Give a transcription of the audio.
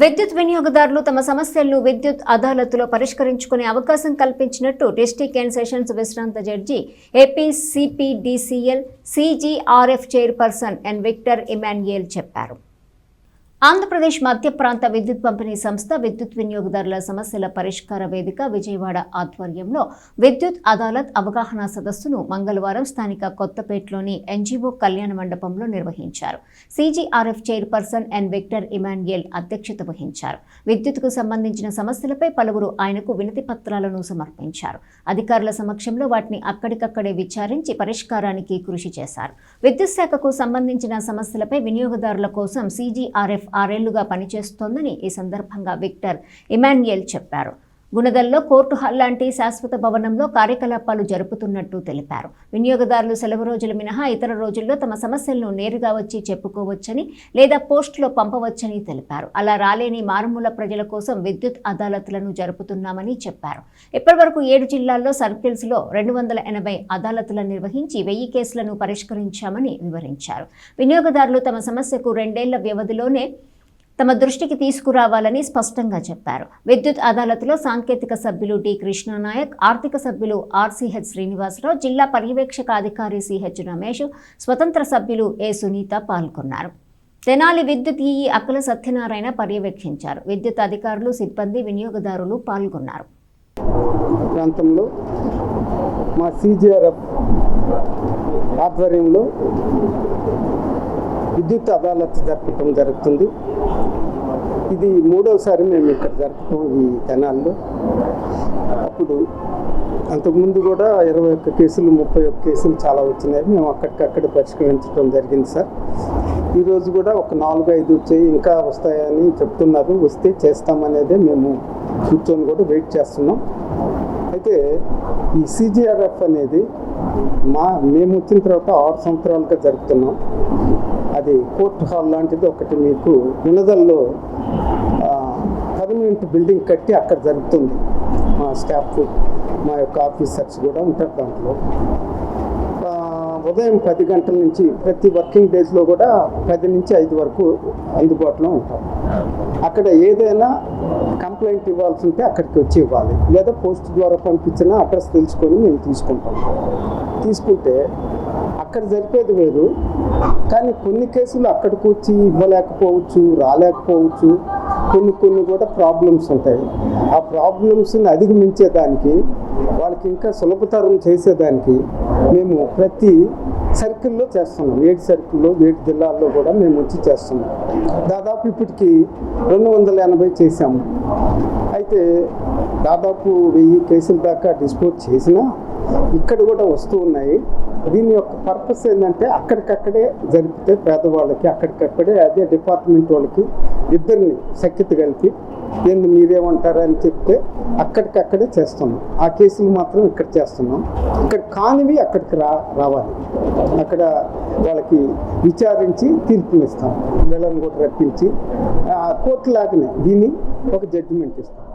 విద్యుత్ వినియోగదారులు తమ సమస్యలను విద్యుత్ అదాలత్లో పరిష్కరించుకునే అవకాశం కల్పించినట్టు డిస్టిక్ అండ్ సెషన్స్ విశ్రాంత judge AP CPDCL CGRF chairperson N Victor Emmanuel చెప్పారు. ఆంధ్రప్రదేశ్ మధ్య ప్రాంత విద్యుత్ పంపిణీ సంస్థ విద్యుత్ వినియోగదారుల సమస్యల పరిష్కార వేదిక విజయవాడ ఆధ్వర్యంలో విద్యుత్ అదాలత్ అవగాహన సదస్సును మంగళవారం స్థానిక కొత్తపేటలోని ఎన్జీఓ కళ్యాణ మండపంలో నిర్వహించారు. CGRF chairperson N Victor Emmanuel అధ్యక్షత వహించారు. విద్యుత్కు సంబంధించిన సమస్యలపై పలువురు ఆయనకు వినతి పత్రాలను సమర్పించారు. అధికారుల సమక్షంలో వాటిని అక్కడికక్కడే విచారించి పరిష్కారానికి కృషి చేశారు. విద్యుత్ శాఖకు సంబంధించిన సమస్యలపై వినియోగదారుల కోసం సీజీఆర్ఎఫ్ ఆరేళ్ళుగా పనిచేస్తోందని ఈ సందర్భంగా విక్టర్ ఇమాన్యుయల్ చెప్పారు. గుణదల్లో కోర్టు హాల్ లాంటి శాశ్వత భవనంలో కార్యకలాపాలు జరుపుతున్నట్టు తెలిపారు. వినియోగదారులు సెలవు రోజులు మినహా ఇతర రోజుల్లో తమ సమస్యలను నేరుగా వచ్చి చెప్పుకోవచ్చని లేదా పోస్టులో పంపవచ్చని తెలిపారు. అలా రాలేని మారుమూల ప్రజల కోసం విద్యుత్ అదాలత్లను జరుపుతున్నామని చెప్పారు. ఇప్పటివరకు ఏడు జిల్లాల్లో సర్కిల్స్లో రెండు వందల ఎనభై అదాలత్లను నిర్వహించి వెయ్యి కేసులను పరిష్కరించామని వివరించారు. వినియోగదారులు తమ సమస్యకు రెండేళ్ళ వ్యవధిలోనే తమ దృష్టికి తీసుకురావాలని స్పష్టంగా చెప్పారు. విద్యుత్ అదాలత్లో సాంకేతిక సభ్యులు డి. కృష్ణానాయక్ ఆర్థిక సభ్యులు ఆర్సీహెచ్ శ్రీనివాసరావు జిల్లా పర్యవేక్షక అధికారి సిహెచ్ రమేష్ స్వతంత్ర సభ్యులు ఏ. సునీత పాల్గొన్నారు. తెనాలి విద్యుత్ ఈఈ అక్కల సత్యనారాయణ పర్యవేక్షించారు. విద్యుత్ అధికారులు సిబ్బంది వినియోగదారులు పాల్గొన్నారు. ప్రాంతంలో మా సీజీఆర్ఎఫ్ ఆధ్వర్యంలో విద్యుత్ అదాలత్ జరపటం జరుగుతుంది. ఇది మూడవసారి మేము ఇక్కడ జరుపుతాం ఈ తెనాల్లో అప్పుడు అంతకుముందు కూడా ఇరవై ఒక్క కేసులు ముప్పై ఒక్క కేసులు చాలా వచ్చినాయి. మేము అక్కడికక్కడ పరిష్కరించడం జరిగింది సార్. ఈరోజు కూడా ఒక నాలుగు ఐదు వచ్చాయి. ఇంకా వస్తాయని చెప్తున్నారు. వస్తే చేస్తామనేదే మేము కూర్చొని కూడా వెయిట్ చేస్తున్నాం. అయితే ఈ సిజిఆర్ఎఫ్ అనేది మా మేము వచ్చిన తర్వాత ఆరు సంవత్సరాలుగా జరుపుతున్నాం. అది కోర్టు హాల్ లాంటిది ఒకటి మీకు వినదల్లో పర్మనెంట్ బిల్డింగ్ కట్టి అక్కడ జరుగుతుంది. మా స్టాఫ్ మా యొక్క ఆఫీసర్స్ కూడా ఉంటారు దాంట్లో. ఉదయం పది గంటల నుంచి ప్రతి వర్కింగ్ డేస్లో కూడా పది నుంచి ఐదు వరకు అందుబాటులో ఉంటాం. అక్కడ ఏదైనా కంప్లైంట్ ఇవ్వాల్సి ఉంటే అక్కడికి వచ్చి ఇవ్వాలి. లేదా పోస్ట్ ద్వారా పంపించిన అడ్రస్ తెలుసుకొని మేము తీసుకుంటాం. తీసుకుంటే అక్కడ జరిపేది వేరు కానీ కొన్ని కేసులు అక్కడికి వచ్చి ఇవ్వలేకపోవచ్చు రాలేకపోవచ్చు. కొన్ని కొన్ని కూడా ప్రాబ్లమ్స్ ఉంటాయి. ఆ ప్రాబ్లమ్స్ని అధిగమించేదానికి వాళ్ళకి ఇంకా సులభతరం చేసేదానికి మేము ప్రతి సర్కిల్లో చేస్తున్నాం. ఏడు సర్కిల్లో ఏడు జిల్లాల్లో కూడా మేము వచ్చి చేస్తున్నాం. దాదాపు ఇప్పటికి రెండు వందల ఎనభై చేశాము. అయితే దాదాపు వెయ్యి కేసుల దాకా డిస్పోజ్ చేసినా ఇక్కడ కూడా వస్తూ ఉన్నాయి. దీని యొక్క పర్పస్ ఏంటంటే అక్కడికక్కడే జరిపితే పేదవాళ్ళకి అక్కడికక్కడే అదే డిపార్ట్మెంట్ వాళ్ళకి ఇద్దరిని సఖ్యత కలిపి దీన్ని మీరేమంటారు అని చెప్తే అక్కడికక్కడే చేస్తున్నాం. ఆ కేసులు మాత్రం ఇక్కడ చేస్తున్నాం. ఇక్కడ కానివి అక్కడికి రా రావాలి. అక్కడ వాళ్ళకి విచారించి తీర్పునిస్తాం. వీళ్ళని కూడా రప్పించి ఆ కోర్టు లాగానే దీన్ని ఒక జడ్జిమెంట్ ఇస్తాం.